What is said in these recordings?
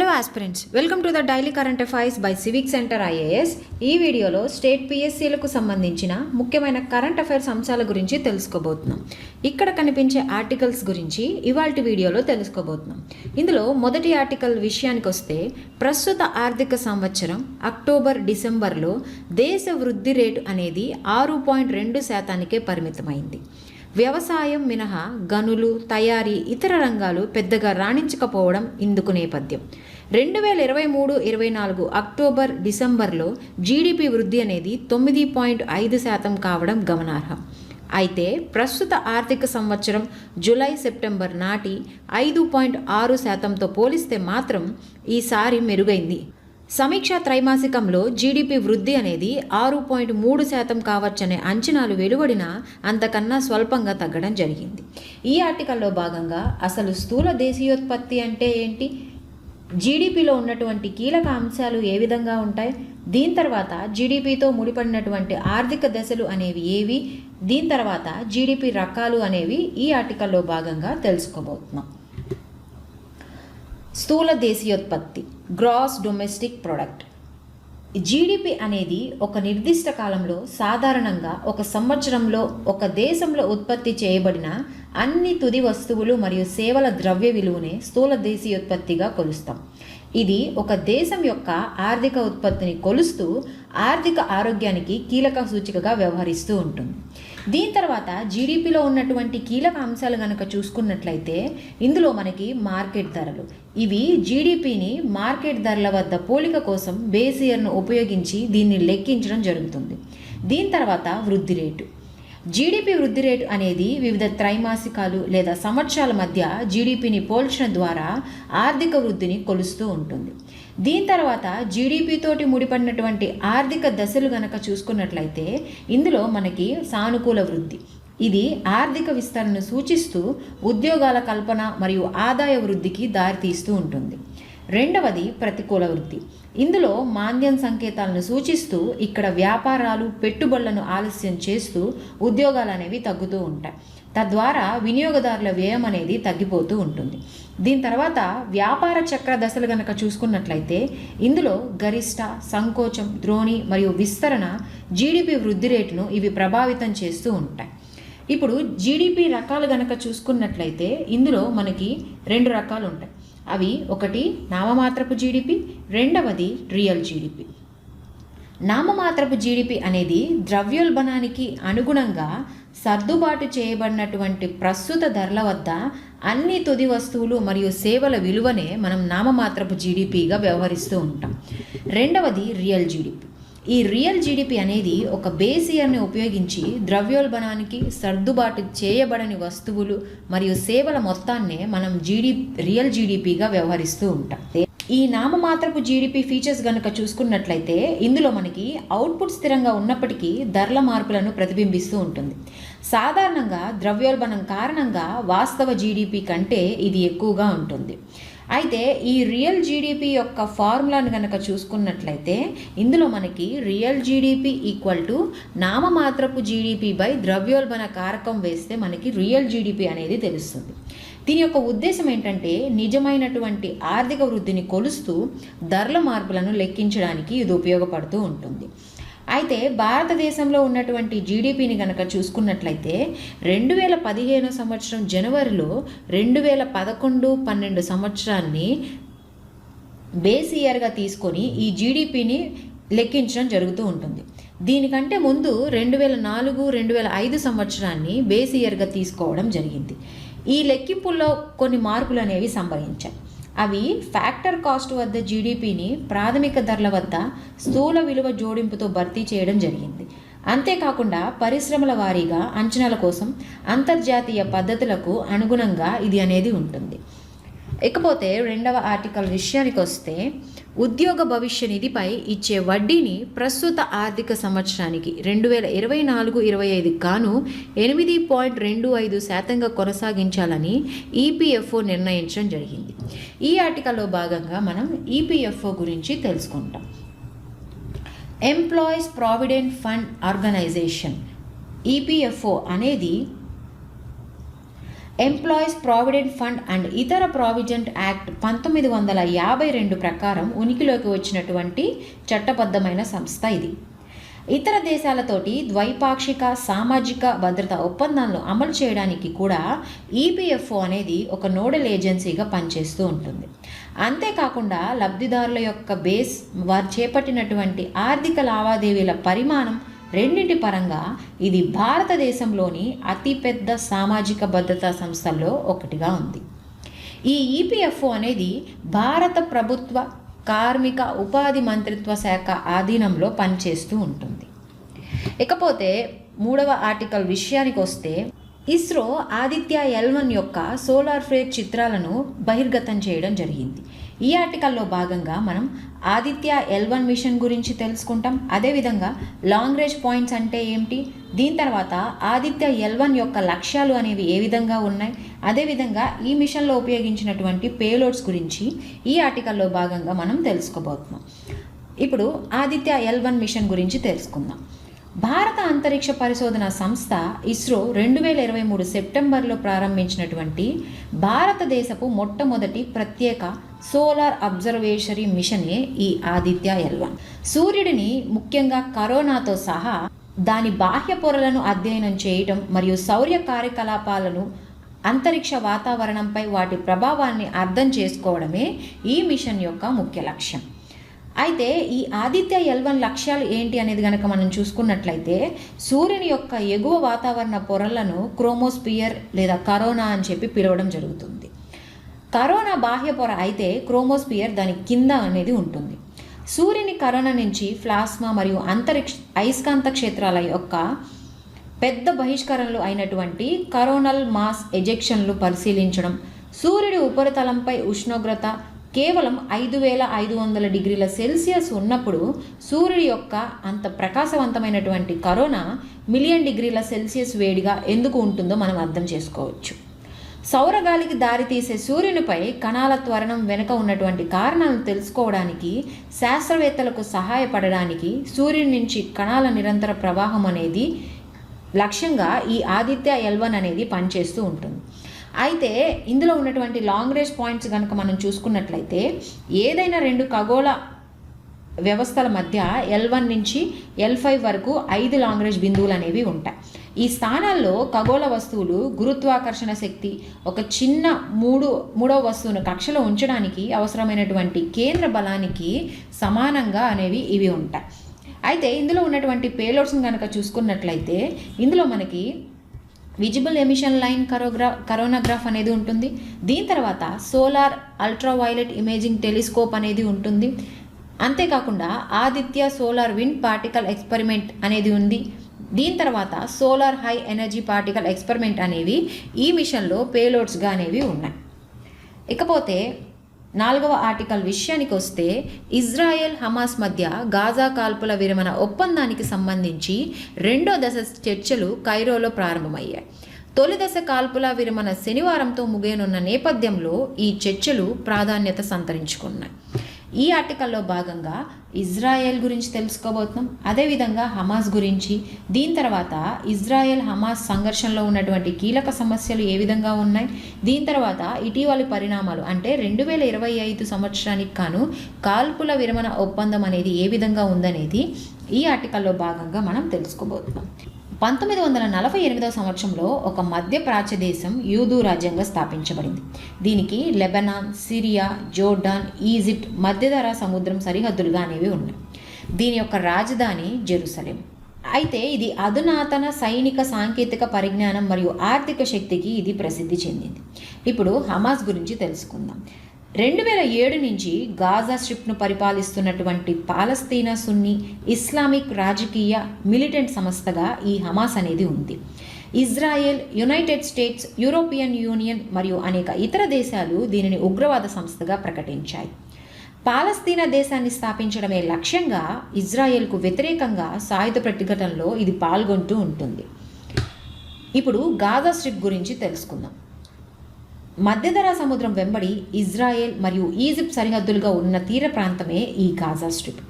Hello aspirants welcome to the daily current affairs by Civic Centre IAS ఈ వీడియోలో state పిఎస్సీలకు సంబంధించిన ముఖ్యమైన current affairs అంశాల గురించి తెలుసుకోబోతున్నాం. ఇక్కడ కనిపించే ఆర్టికల్స్ గురించి ఇవాళ వీడియోలో తెలుసుకోబోతున్నాం. ఇందులో మొదటి ఆర్టికల్ విషయానికి వస్తే ప్రస్తుత ఆర్థిక సంవత్సరం అక్టోబర్ డిసెంబర్లో దేశ వృద్ధి రేటు అనేది ఆరు పాయింట్ రెండు శాతానికే పరిమితమైంది. వ్యవసాయం మినహా గనులు తయారీ ఇతర రంగాలు పెద్దగా రాణించకపోవడం ఇందుకు నేపథ్యం. రెండు వేల ఇరవై మూడు ఇరవై నాలుగు అక్టోబర్ డిసెంబర్లో జీడిపి వృద్ధి అనేది తొమ్మిది పాయింట్ ఐదు శాతం కావడం గమనార్హం. అయితే ప్రస్తుత ఆర్థిక సంవత్సరం జూలై సెప్టెంబర్ నాటి ఐదు పాయింట్ ఆరు శాతంతో పోలిస్తే మాత్రం ఈసారి మెరుగైంది. సమీక్షా త్రైమాసికంలో జీడిపి వృద్ధి అనేది ఆరు పాయింట్ మూడు శాతం కావచ్చనే అంచనాలు వెలువడినా అంతకన్నా స్వల్పంగా తగ్గడం జరిగింది. ఈ ఆర్టికల్లో భాగంగా అసలు స్థూల దేశీయోత్పత్తి అంటే ఏంటి? జీడిపిలో ఉన్నటువంటి కీలక అంశాలు ఏ విధంగా ఉంటాయి? దీని తర్వాత జీడిపితో ముడిపడినటువంటి ఆర్థిక దశలు అనేవి ఏవి? దీని తర్వాత జీడిపి రకాలు అనేవి ఈ ఆర్టికల్లో భాగంగా తెలుసుకోబోతున్నాం. స్థూల దేశీయోత్పత్తి గ్రాస్ డొమెస్టిక్ ప్రొడక్ట్. జీడిపి అనేది ఒక నిర్దిష్ట కాలంలో సాధారణంగా ఒక సంవత్సరంలో ఒక దేశంలో ఉత్పత్తి చేయబడిన అన్ని తుది వస్తువులు మరియు సేవల ద్రవ్య విలువనే స్థూల దేశీయోత్పత్తిగా కొలుస్తాం. ఇది ఒక దేశం యొక్క ఆర్థిక ఉత్పత్తిని కొలుస్తూ ఆర్థిక ఆరోగ్యానికి కీలక సూచికగా వ్యవహరిస్తూ ఉంటుంది. దీని తర్వాత జీడిపిలో ఉన్నటువంటి కీలక అంశాలు కనుక చూసుకున్నట్లయితే ఇందులో మనకి మార్కెట్ ధరలు. ఇవి జీడిపిని మార్కెట్ ధరల వద్ద పోలిక కోసం బేస్ ఇయర్ను ఉపయోగించి దీన్ని లెక్కించడం జరుగుతుంది. దీని తర్వాత వృద్ధి రేటు. జీడిపి వృద్ధి రేటు అనేది వివిధ త్రైమాసికాలు లేదా సంవత్సరాల మధ్య జీడిపిని పోల్చడం ద్వారా ఆర్థిక వృద్ధిని కొలుస్తూ ఉంటుంది. దీని తర్వాత జీడిపి తోటి ముడిపడినటువంటి ఆర్థిక దశలు గనక చూసుకున్నట్లయితే ఇందులో మనకి సానుకూల వృద్ధి. ఇది ఆర్థిక విస్తరణను సూచిస్తూ ఉద్యోగాల కల్పన మరియు ఆదాయ వృద్ధికి దారితీస్తూ ఉంటుంది. రెండవది ప్రతికూల వృద్ధి. ఇందులో మాంద్యం సంకేతాలను సూచిస్తూ ఇక్కడ వ్యాపారాలు పెట్టుబడులను ఆలస్యం చేస్తూ ఉద్యోగాలు అనేవి తగ్గుతూ ఉంటాయి. తద్వారా వినియోగదారుల వ్యయం అనేది తగ్గిపోతూ ఉంటుంది. దీని తర్వాత వ్యాపార చక్ర దశలు కనుక చూసుకున్నట్లయితే ఇందులో గరిష్ట సంకోచం ద్రోణి మరియు విస్తరణ జీడిపి వృద్ధి రేటును ఇవి ప్రభావితం చేస్తూ ఉంటాయి. ఇప్పుడు జీడిపి రకాలు గనక చూసుకున్నట్లయితే ఇందులో మనకి రెండు రకాలు ఉంటాయి. అవి ఒకటి నామమాత్రపు జీడిపి రెండవది రియల్ జీడిపి నామమాత్రపు జీడిపి అనేది ద్రవ్యోల్బణానికి అనుగుణంగా సర్దుబాటు చేయబడినటువంటి ప్రస్తుత ధరల వద్ద అన్ని తుది వస్తువులు మరియు సేవల విలువనే మనం నామమాత్రపు జీడిపిగా వ్యవహరిస్తూ ఉంటాం. రెండవది రియల్ జీడిపి. ఈ రియల్ జీడిపి అనేది ఒక బేస్ ఇయర్ని ఉపయోగించి ద్రవ్యోల్బణానికి సర్దుబాటు చేయబడని వస్తువులు మరియు సేవల మొత్తాన్నే మనం జీడి రియల్ జీడిపిగా వ్యవహరిస్తూ ఉంటాం. ఈ నామమాత్రపు జీడిపి ఫీచర్స్ కనుక చూసుకున్నట్లయితే ఇందులో మనకి అవుట్పుట్ స్థిరంగా ఉన్నప్పటికీ ధరల మార్పులను ప్రతిబింబిస్తూ ఉంటుంది. సాధారణంగా ద్రవ్యోల్బణం కారణంగా వాస్తవ జీడిపి కంటే ఇది ఎక్కువగా ఉంటుంది. అయితే ఈ రియల్ జీడిపి యొక్క ఫార్ములాను కనుక చూసుకున్నట్లయితే ఇందులో మనకి రియల్ జీడిపి ఈక్వల్ టు నామమాత్రపు జీడిపి బై ద్రవ్యోల్బణ కారకం వేస్తే మనకి రియల్ జీడిపి అనేది తెలుస్తుంది. దీని యొక్క ఉద్దేశం ఏంటంటే నిజమైనటువంటి ఆర్థిక వృద్ధిని కొలుస్తూ ధరల మార్పులను లెక్కించడానికి ఇది ఉపయోగపడుతూ ఉంటుంది. అయితే భారతదేశంలో ఉన్నటువంటి జీడిపిని కనుక చూసుకున్నట్లయితే రెండు వేల పదిహేను సంవత్సరం జనవరిలో రెండు వేల పదకొండు పన్నెండు సంవత్సరాన్ని బేస్ ఇయర్గా తీసుకొని ఈ జీడిపిని లెక్కించడం జరుగుతూ ఉంటుంది. దీనికంటే ముందు రెండు వేల నాలుగు రెండు వేల ఐదు సంవత్సరాన్ని బేస్ ఇయర్గా తీసుకోవడం జరిగింది. ఈ లెక్కింపుల్లో కొన్ని మార్పులు అనేవి సంభవించాయి. అవి ఫ్యాక్టర్ కాస్ట్ వద్ద జీడిపిని ప్రాథమిక ధరల వద్ద స్థూల విలువ జోడింపుతో భర్తీ చేయడం జరిగింది. అంతేకాకుండా పరిశ్రమల వారీగా అంచనాల కోసం అంతర్జాతీయ పద్ధతులకు అనుగుణంగా ఇది అనేది ఉంటుంది. ఇకపోతే రెండవ ఆర్టికల్ విషయానికి వస్తే ఉద్యోగ భవిష్య నిధిపై ఇచ్చే వడ్డీని ప్రస్తుత ఆర్థిక సంవత్సరానికి రెండు వేల ఇరవై నాలుగు ఇరవై ఐదు గాను ఎనిమిది పాయింట్ రెండు ఐదు శాతంగా కొనసాగించాలని ఈపీఎఫ్ఓ నిర్ణయించడం జరిగింది. ఈ ఆర్టికల్లో భాగంగా మనం ఈపీఎఫ్ఓ గురించి తెలుసుకుంటాం. Employees provident fund organisation EPFO అనేది ఎంప్లాయీస్ ప్రావిడెంట్ ఫండ్ అండ్ ఇతర ప్రావిడెంట్ యాక్ట్ పంతొమ్మిది వందల యాభై రెండు ప్రకారం ఉనికిలోకి వచ్చినటువంటి చట్టబద్ధమైన సంస్థ ఇది. ఇతర దేశాలతోటి ద్వైపాక్షిక సామాజిక భద్రత ఒప్పందాలను అమలు చేయడానికి కూడా ఈపీఎఫ్ఓ అనేది ఒక నోడల్ ఏజెన్సీగా పనిచేస్తూ ఉంటుంది. అంతేకాకుండా లబ్ధిదారుల యొక్క బేస్ వారు చేపట్టినటువంటి ఆర్థిక లావాదేవీల పరిమాణం రెండింటి పరంగా ఇది భారతదేశంలోని అతిపెద్ద సామాజిక భద్రతా సంస్థల్లో ఒకటిగా ఉంది. ఈ ఈపీఎఫ్ఓ అనేది భారత ప్రభుత్వ కార్మిక ఉపాధి మంత్రిత్వ శాఖ ఆధీనంలో పనిచేస్తూ ఉంటుంది. ఇకపోతే మూడవ ఆర్టికల్ విషయానికి వస్తే ఇస్రో ఆదిత్య ఎల్వన్ యొక్క సోలార్ ఫ్రేట్ చిత్రాలను బహిర్గతం చేయడం జరిగింది. ఈ ఆర్టికల్లో భాగంగా మనం ఆదిత్య ఎల్వన్ మిషన్ గురించి తెలుసుకుంటాం. అదేవిధంగా లాంగ్ రేంజ్ పాయింట్స్ అంటే ఏమిటి? దీని తర్వాత ఆదిత్య ఎల్వన్ యొక్క లక్ష్యాలు అనేవి ఏ విధంగా ఉన్నాయి? అదేవిధంగా ఈ మిషన్లో ఉపయోగించినటువంటి పేలోడ్స్ గురించి ఈ ఆర్టికల్లో భాగంగా మనం తెలుసుకోబోతున్నాం. ఇప్పుడు ఆదిత్య ఎల్వన్ మిషన్ గురించి తెలుసుకుందాం. భారత అంతరిక్ష పరిశోధన సంస్థ ఇస్రో రెండు వేల ఇరవై మూడు సెప్టెంబర్లో ప్రారంభించినటువంటి భారతదేశపు మొట్టమొదటి ప్రత్యేక సోలార్ అబ్జర్వేషరీ మిషనే ఈ ఆదిత్య ఎల్వన్ సూర్యుడిని ముఖ్యంగా కరోనాతో సహా దాని బాహ్య పొరలను అధ్యయనం చేయటం మరియు సౌర్య కార్యకలాపాలను అంతరిక్ష వాతావరణంపై వాటి ప్రభావాన్ని అర్థం చేసుకోవడమే ఈ మిషన్ యొక్క ముఖ్య లక్ష్యం. అయితే ఈ ఆదిత్య ఎల్వన్ లక్ష్యాలు ఏంటి అనేది కనుక మనం చూసుకున్నట్లయితే సూర్యుని యొక్క ఎగువ వాతావరణ పొరలను క్రోమోస్పియర్ లేదా కరోనా అని చెప్పి పిలవడం జరుగుతుంది. కరోనా బాహ్య పొర అయితే క్రోమోస్పియర్ దాని కింద అనేది ఉంటుంది. సూర్యుని కరోనా నుంచి ప్లాస్మా మరియు అంతరిక్ష అయస్కాంత క్షేత్రాల యొక్క పెద్ద బహిష్కరణలు అయినటువంటి కరోనల్ మాస్ ఎజెక్షన్లు పరిశీలించడం సూర్యుడి ఉపరితలంపై ఉష్ణోగ్రత కేవలం ఐదు వేల ఐదు వందల డిగ్రీల సెల్సియస్ ఉన్నప్పుడు సూర్యుడి యొక్క అంత ప్రకాశవంతమైనటువంటి కరోనా మిలియన్ డిగ్రీల సెల్సియస్ వేడిగా ఎందుకు ఉంటుందో మనం అర్థం చేసుకోవచ్చు. సౌరగాలికి దారితీసే సూర్యునిపై కణాల త్వరణం వెనుక ఉన్నటువంటి కారణాలను తెలుసుకోవడానికి శాస్త్రవేత్తలకు సహాయపడడానికి సూర్యుని నుంచి కణాల నిరంతర ప్రవాహం అనేది లక్ష్యంగా ఈ ఆదిత్య ఎల్వన్ అనేది పనిచేస్తూ ఉంటుంది. అయితే ఇందులో ఉన్నటువంటి లాంగ్ రేంజ్ పాయింట్స్ కనుక మనం చూసుకున్నట్లయితే ఏదైనా రెండు ఖగోళ వ్యవస్థల మధ్య ఎల్ వన్ నుంచి ఎల్ ఫైవ్ వరకు ఐదు లాంగ్ రేంజ్ బిందువులు అనేవి ఉంటాయి. ఈ స్థానాల్లో ఖగోళ వస్తువులు గురుత్వాకర్షణ శక్తి ఒక చిన్న మూడు మూడవ వస్తువును కక్షలో ఉంచడానికి అవసరమైనటువంటి కేంద్ర బలానికి సమానంగా అనేవి ఇవి ఉంటాయి. అయితే ఇందులో ఉన్నటువంటి పేలోడ్స్ని కనుక చూసుకున్నట్లయితే ఇందులో మనకి విజిబుల్ ఎమిషన్ లైన్ కరోగ్రా కరోనాగ్రాఫ్ అనేది ఉంటుంది. దీని తర్వాత సోలార్ అల్ట్రావైలెట్ ఇమేజింగ్ టెలిస్కోప్ అనేది ఉంటుంది. అంతేకాకుండా Aditya solar wind particle experiment అనేది ఉంది. దీని తర్వాత solar high energy particle experiment అనేవి ఈ మిషన్లో పేలోడ్స్గా అనేవి ఉన్నాయి. ఇకపోతే నాలుగవ ఆర్టికల్ విషయానికి వస్తే ఇజ్రాయెల్ హమాస్ మధ్య గాజా కాల్పుల విరమణ ఒప్పందానికి సంబంధించి రెండో దశ చర్చలు కైరోలో ప్రారంభమయ్యాయి. తొలి దశ కాల్పుల విరమణ శనివారంతో ముగియనున్న నేపథ్యంలో ఈ చర్చలు ప్రాధాన్యత సంతరించుకున్నాయి. ఈ ఆర్టికల్లో భాగంగా ఇజ్రాయెల్ గురించి తెలుసుకోబోతున్నాం. అదేవిధంగా హమాస్ గురించి దీని తర్వాత ఇజ్రాయెల్ హమాస్ సంఘర్షణలో ఉన్నటువంటి కీలక సమస్యలు ఏ విధంగా ఉన్నాయి దీని తర్వాత ఇటీవలి పరిణామాలు అంటే రెండు వేల ఇరవై ఐదు సంవత్సరానికి కాను కాల్పుల విరమణ ఒప్పందం అనేది ఏ విధంగా ఉందనేది ఈ ఆర్టికల్లో భాగంగా మనం తెలుసుకోబోతున్నాం. పంతొమ్మిది వందల నలభై ఎనిమిదవ సంవత్సరంలో ఒక మధ్య ప్రాచ్య దేశం యూదు రాజ్యంగా స్థాపించబడింది. దీనికి లెబనాన్ సిరియా జోర్డాన్ ఈజిప్ట్ మధ్యధరా సముద్రం సరిహద్దులుగా అనేవి ఉన్నాయి. దీని యొక్క రాజధాని జెరూసలేం. అయితే ఇది అధునాతన సైనిక సాంకేతిక పరిజ్ఞానం మరియు ఆర్థిక శక్తికి ఇది ప్రసిద్ధి చెందింది. ఇప్పుడు హమాస్ గురించి తెలుసుకుందాం. రెండు వేల ఏడు నుంచి గాజా స్ట్రిప్ను పరిపాలిస్తున్నటువంటి పాలస్తీనా సున్ని ఇస్లామిక్ రాజకీయ మిలిటెంట్ సంస్థగా ఈ హమాస్ అనేది ఉంది. Israel United States European Union మరియు అనేక ఇతర దేశాలు దీనిని ఉగ్రవాద సంస్థగా ప్రకటించాయి. పాలస్తీనా దేశాన్ని స్థాపించడమే లక్ష్యంగా ఇజ్రాయెల్కు వ్యతిరేకంగా సాయుధ ప్రతిఘటనలో ఇది పాల్గొంటూ ఉంటుంది. ఇప్పుడు గాజా స్ట్రిప్ గురించి తెలుసుకుందాం. మధ్యధరా సముద్రం వెంబడి ఇజ్రాయెల్ మరియు ఈజిప్ట్ సరిహద్దులుగా ఉన్న తీర ప్రాంతమే ఈ గాజా స్ట్రిప్.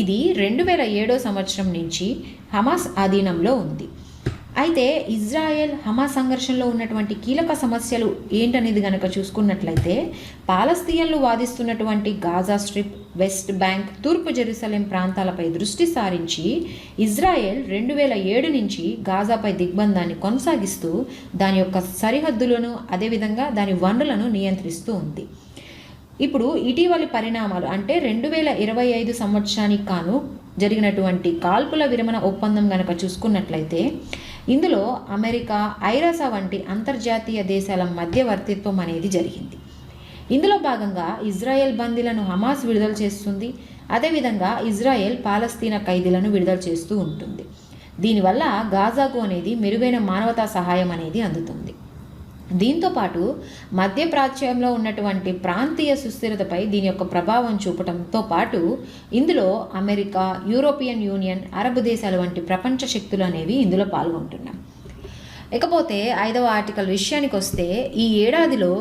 ఇది రెండు వేల ఏడో సంవత్సరం నుంచి హమాస్ ఆధీనంలో ఉంది. అయితే ఇజ్రాయెల్ హమాస్ సంఘర్షణలో ఉన్నటువంటి కీలక సమస్యలు ఏంటనేది గనక చూసుకున్నట్లయితే పాలస్తీయన్లు వాదిస్తున్నటువంటి గాజా స్ట్రిప్ వెస్ట్ బ్యాంక్ తూర్పు జెరూసలేం ప్రాంతాలపై దృష్టి సారించి ఇజ్రాయెల్ రెండు వేల ఏడు నుంచి గాజాపై దిగ్బంధాన్ని కొనసాగిస్తూ దాని యొక్క సరిహద్దులను అదేవిధంగా దాని వనరులను నియంత్రిస్తూ ఉంది. ఇప్పుడు ఇటీవలి పరిణామాలు అంటే రెండు వేల ఇరవై ఐదు సంవత్సరానికి కాను జరిగినటువంటి కాల్పుల విరమణ ఒప్పందం గనక చూసుకున్నట్లయితే ఇందులో అమెరికా ఐరాస వంటి అంతర్జాతీయ దేశాల మధ్యవర్తిత్వం అనేది జరిగింది. ఇందులో భాగంగా ఇజ్రాయెల్ బందీలను హమాస్ విడుదల చేస్తుంది. అదేవిధంగా ఇజ్రాయెల్ పాలస్తీనా ఖైదీలను విడుదల చేస్తూ ఉంటుంది. దీనివల్ల గాజాకు అనేది మెరుగైన మానవతా సహాయం అనేది అందుతుంది. దీంతో పాటు మధ్యప్రాచ్యంలో ఉన్నటువంటి ప్రాంతీయ సుస్థిరతపై దీని యొక్క ప్రభావం చూపటంతో పాటు ఇందులో అమెరికా యూరోపియన్ యూనియన్ అరబ్ దేశాలు వంటి ప్రపంచ శక్తులు అనేవి ఇందులో పాల్గొంటున్నాం ఇకపోతే ఐదవ ఆర్టికల్ విషయానికి వస్తే ఈ ఏడాదిలో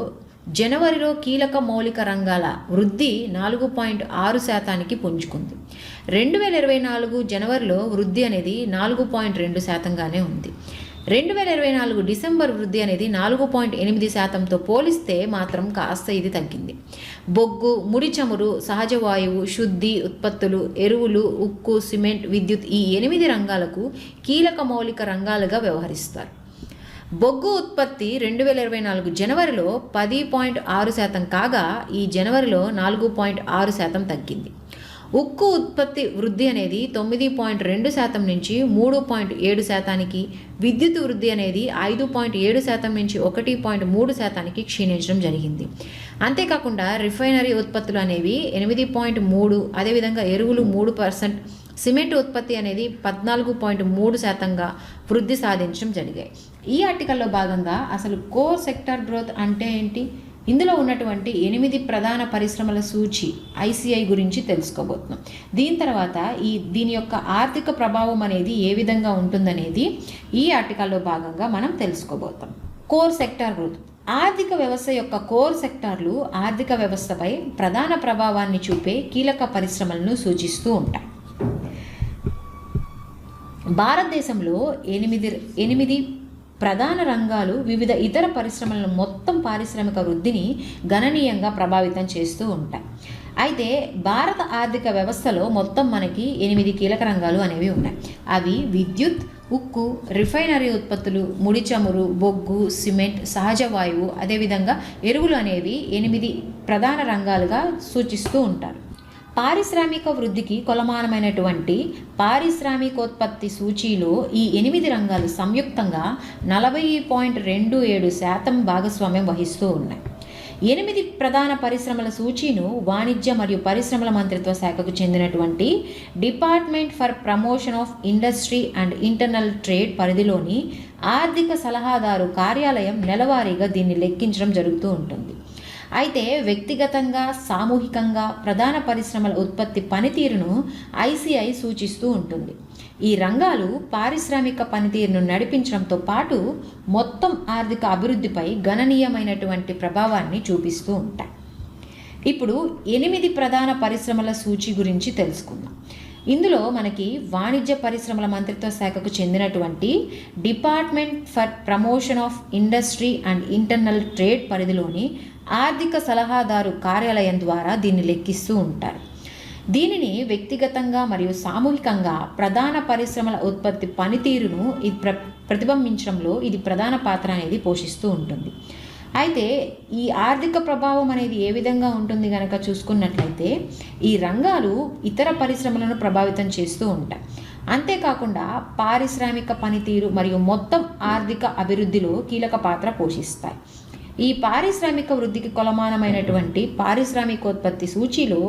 జనవరిలో కీలక మౌలిక రంగాల వృద్ధి నాలుగు పాయింట్ ఆరు శాతానికి పుంజుకుంది. రెండు వేల ఇరవై నాలుగు జనవరిలో వృద్ధి అనేది నాలుగు పాయింట్ రెండు శాతంగానే ఉంది. రెండు వేల ఇరవై నాలుగు డిసెంబర్ వృద్ధి అనేది నాలుగు పాయింట్ ఎనిమిది శాతంతో పోలిస్తే మాత్రం కాస్త ఇది తగ్గింది. బొగ్గు ముడి చమురు సహజ వాయువు శుద్ధి ఉత్పత్తులు ఎరువులు ఉక్కు సిమెంట్ విద్యుత్ ఈ ఎనిమిది రంగాలకు కీలక మౌలిక రంగాలుగా వ్యవహరిస్తారు. బొగ్గు ఉత్పత్తి రెండు వేల ఇరవై నాలుగు జనవరిలో పది పాయింట్ ఆరు శాతం కాగా ఈ జనవరిలో నాలుగు పాయింట్ ఆరు శాతం తగ్గింది. ఉక్కు ఉత్పత్తి వృద్ధి అనేది తొమ్మిది పాయింట్ రెండు శాతం నుంచి మూడు పాయింట్ ఏడు శాతానికి విద్యుత్ వృద్ధి అనేది ఐదు పాయింట్ ఏడు శాతం నుంచి ఒకటి పాయింట్ మూడు శాతానికి క్షీణించడం జరిగింది. అంతేకాకుండా రిఫైనరీ ఉత్పత్తులు అనేవి ఎనిమిది పాయింట్ మూడు అదేవిధంగా ఎరువులు మూడు పర్సెంట్ సిమెంట్ ఉత్పత్తి అనేది పద్నాలుగు పాయింట్ మూడు శాతంగా వృద్ధి సాధించడం జరిగాయి. ఈ ఆర్టికల్లో భాగంగా అసలు కోర్ సెక్టర్ గ్రోత్ అంటే ఏంటి? ఇందులో ఉన్నటువంటి ఎనిమిది ప్రధాన పరిశ్రమల సూచి ఐసీఐ గురించి తెలుసుకోబోతున్నాం. దీని తర్వాత ఈ దీని యొక్క ఆర్థిక ప్రభావం అనేది ఏ విధంగా ఉంటుందనేది ఈ ఆర్టికల్లో భాగంగా మనం తెలుసుకోబోతాం. Core sector growth. ఆర్థిక వ్యవస్థ యొక్క కోర్ సెక్టార్లు ఆర్థిక వ్యవస్థపై ప్రధాన ప్రభావాన్ని చూపే కీలక పరిశ్రమలను సూచిస్తూ ఉంటాయి. భారతదేశంలో ఎనిమిది ఎనిమిది ప్రధాన రంగాలు వివిధ ఇతర పరిశ్రమలను మొత్తం పారిశ్రామిక వృద్ధిని గణనీయంగా ప్రభావితం చేస్తూ ఉంటాయి అయితే భారత ఆర్థిక వ్యవస్థలో మొత్తం మనకి ఎనిమిది కీలక రంగాలు అనేవి ఉన్నాయి. అవి విద్యుత్ ఉక్కు రిఫైనరీ ఉత్పత్తులు ముడి చమురు బొగ్గు సిమెంట్ సహజ వాయువు అదేవిధంగా ఎరువులు అనేవి ఎనిమిది ప్రధాన రంగాలుగా సూచిస్తూ ఉంటారు. పారిశ్రామిక వృద్ధికి కొలమానమైనటువంటి పారిశ్రామికోత్పత్తి సూచీలో ఈ ఎనిమిది రంగాలు సంయుక్తంగా నలభై పాయింట్ రెండు ఏడు శాతం భాగస్వామ్యం వహిస్తూ ఉన్నాయి. ఎనిమిది ప్రధాన పరిశ్రమల సూచీను వాణిజ్య మరియు పరిశ్రమల మంత్రిత్వ శాఖకు చెందినటువంటి department for promotion of industry and internal trade పరిధిలోని ఆర్థిక సలహాదారు కార్యాలయం నెలవారీగా దీన్ని లెక్కించడం జరుగుతూ ఉంటుంది. అయితే వ్యక్తిగతంగా సామూహికంగా ప్రధాన పరిశ్రమల ఉత్పత్తి పనితీరును ఐసిఐ సూచిస్తూ ఉంటుంది. ఈ రంగాలు పారిశ్రామిక పనితీరును నడిపించడంతో పాటు మొత్తం ఆర్థిక అభివృద్ధిపై గణనీయమైనటువంటి ప్రభావాన్ని చూపిస్తూ ఉంటాయి. ఇప్పుడు ఎనిమిది ప్రధాన పరిశ్రమల సూచి గురించి తెలుసుకుందాం. ఇందులో మనకి వాణిజ్య పరిశ్రమల మంత్రిత్వ శాఖకు చెందినటువంటి department for promotion of industry and internal trade పరిధిలోని ఆర్థిక సలహాదారు కార్యాలయం ద్వారా దీన్ని లెక్కిస్తూ ఉంటారు. దీనిని వ్యక్తిగతంగా మరియు సామూహికంగా ప్రధాన పరిశ్రమల ఉత్పత్తి పనితీరును ఇది ప్ర ప్రతిబింబించడంలో ఇది ప్రధాన పాత్ర అనేది పోషిస్తూ ఉంటుంది. అయితే ఈ ఆర్థిక ప్రభావం అనేది ఏ విధంగా ఉంటుంది కనుక చూసుకున్నట్లయితే ఈ రంగాలు ఇతర పరిశ్రమలను ప్రభావితం చేస్తూ ఉంటాయి. అంతేకాకుండా పారిశ్రామిక పనితీరు మరియు మొత్తం ఆర్థిక అభివృద్ధిలో కీలక పాత్ర పోషిస్తాయి. ఈ పారిశ్రామిక వృద్ధికి కొలమానమైనటువంటి పారిశ్రామికోత్పత్తి సూచీలో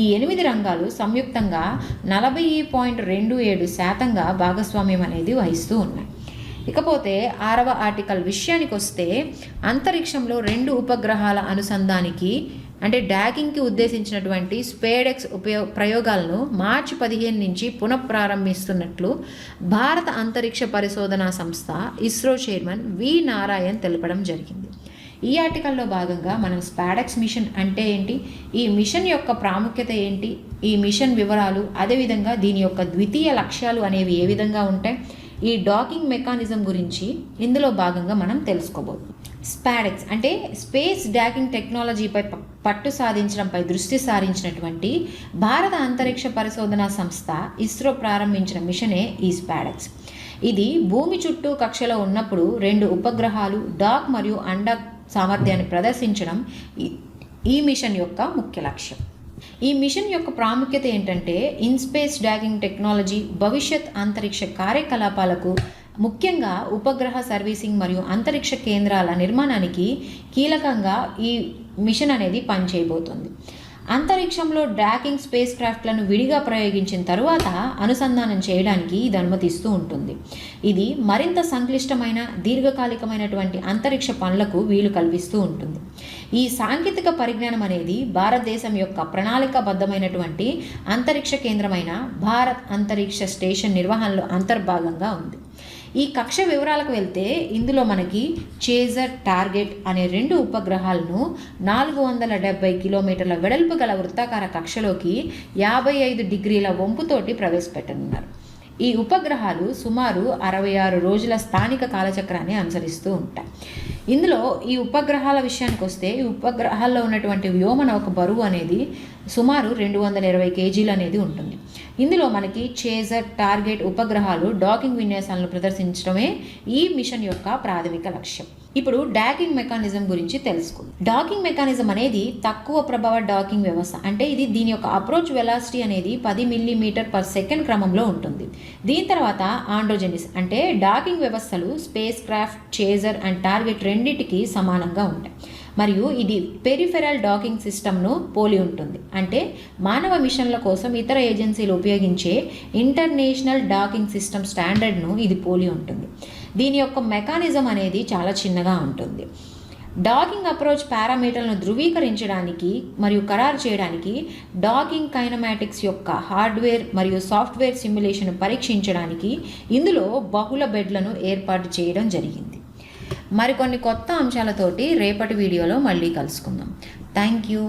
ఈ ఎనిమిది రంగాలు సంయుక్తంగా నలభై పాయింట్ రెండు ఏడు శాతంగా భాగస్వామ్యం అనేది వహిస్తూ ఉన్నాయి. ఇకపోతే ఆరవ ఆర్టికల్ విషయానికి వస్తే అంతరిక్షంలో రెండు ఉపగ్రహాల అనుసంధానికి అంటే డ్యాగింగ్కి ఉద్దేశించినటువంటి స్పేడెక్స్ ఉపయో ప్రయోగాలను మార్చి పదిహేను నుంచి పునఃప్రారంభిస్తున్నట్లు భారత అంతరిక్ష పరిశోధనా సంస్థ ఇస్రో చైర్మన్ వి నారాయణ్ తెలపడం జరిగింది. ఈ ఆర్టికల్లో భాగంగా మనం స్పాడక్స్ మిషన్ అంటే ఏంటి? ఈ మిషన్ యొక్క ప్రాముఖ్యత ఏంటి? ఈ మిషన్ వివరాలు అదేవిధంగా దీని యొక్క ద్వితీయ లక్ష్యాలు అనేవి ఏ విధంగా ఉంటాయి? ఈ డాకింగ్ మెకానిజం గురించి ఇందులో భాగంగా మనం తెలుసుకోబోతున్నాం స్పాడెక్స్ అంటే స్పేస్ డాకింగ్ టెక్నాలజీపై పట్టు సాధించడంపై దృష్టి సారించినటువంటి భారత అంతరిక్ష పరిశోధన సంస్థ ఇస్రో ప్రారంభించిన మిషనే ఈ స్పాడెక్స్. ఇది భూమి చుట్టూ కక్షలో ఉన్నప్పుడు రెండు ఉపగ్రహాలు డాక్ మరియు అండ సామర్థ్యాన్ని ప్రదర్శించడం ఈ- మిషన్ యొక్క ముఖ్య లక్ష్యం. ఈ మిషన్ యొక్క ప్రాముఖ్యత ఏంటంటే ఇన్ స్పేస్ డాగింగ్ టెక్నాలజీ భవిష్యత్ అంతరిక్ష కార్యకలాపాలకు ముఖ్యంగా ఉపగ్రహ సర్వీసింగ్ మరియు అంతరిక్ష కేంద్రాల నిర్మాణానికి కీలకంగా ఈ మిషన్ అనేది పనిచేయబోతుంది. అంతరిక్షంలో డ్రాకింగ్ స్పేస్ క్రాఫ్ట్లను విడిగా ప్రయోగించిన తరువాత అనుసంధానం చేయడానికి ఇది అనుమతిస్తూ ఉంటుంది. ఇది మరింత సంక్లిష్టమైన దీర్ఘకాలికమైనటువంటి అంతరిక్ష పనులకు వీలు కల్పిస్తూ ఉంటుంది. ఈ సాంకేతిక పరిజ్ఞానం అనేది భారతదేశం యొక్క ప్రణాళికాబద్ధమైనటువంటి అంతరిక్ష కేంద్రమైన భారత్ అంతరిక్ష స్టేషన్ నిర్వహణలో అంతర్భాగంగా ఉంది. ఈ కక్ష వివరాలకు వెళ్తే ఇందులో మనకి చేజర్ టార్గెట్ అనే రెండు ఉపగ్రహాలను నాలుగు వందల డెబ్బై కిలోమీటర్ల వెడల్పు గల వృత్తాకార కక్షలోకి యాభై ఐదు డిగ్రీల వంపుతోటి ప్రవేశపెట్టనున్నారు. ఈ ఉపగ్రహాలు సుమారు అరవై ఆరు రోజుల స్థానిక కాలచక్రాన్ని అనుసరిస్తూ ఉంటాయి. ఇందులో ఈ ఉపగ్రహాల విషయానికి వస్తే ఈ ఉపగ్రహాల్లో ఉన్నటువంటి వ్యోమనౌక బరువు అనేది సుమారు రెండు వందల ఇరవై కేజీలు అనేది ఉంటుంది. ఇందులో మనకి చేజర్ టార్గెట్ ఉపగ్రహాలు డాకింగ్ విన్యాసాలను ప్రదర్శించడమే ఈ మిషన్ యొక్క ప్రాథమిక లక్ష్యం. ఇప్పుడు డాకింగ్ మెకానిజం గురించి తెలుసుకుందాం. డాకింగ్ మెకానిజం అనేది తక్కువ ప్రభావ డాకింగ్ వ్యవస్థ. అంటే ఇది దీని యొక్క అప్రోచ్ వెలాసిటీ అనేది పది మిల్లీమీటర్ పర్ సెకండ్ క్రమంలో ఉంటుంది. దీని తర్వాత ఆండ్రోజెనిస్ అంటే డాకింగ్ వ్యవస్థలు spacecraft chaser and target రెండింటికి సమానంగా ఉంటాయి. మరియు ఇది పెరిఫెరల్ డాకింగ్ సిస్టమ్ను పోలి ఉంటుంది. అంటే మానవ మిషన్ల కోసం ఇతర ఏజెన్సీలు ఉపయోగించే ఇంటర్నేషనల్ డాకింగ్ సిస్టమ్ స్టాండర్డ్ను ఇది పోలి ఉంటుంది. దీని యొక్క మెకానిజం అనేది చాలా చిన్నగా ఉంటుంది. డాకింగ్ అప్రోచ్ పారామీటర్లను ధృవీకరించడానికి మరియు ఖరారు చేయడానికి డాకింగ్ కైనమాటిక్స్ యొక్క హార్డ్వేర్ మరియు సాఫ్ట్వేర్ సిమ్యులేషన్ పరీక్షించడానికి ఇందులో బహుళ బెడ్లను ఏర్పాటు చేయడం జరిగింది. మరికొన్ని కొత్త అంశాలతోటి రేపటి వీడియోలో మళ్ళీ కలుసుకుందాం. Thank you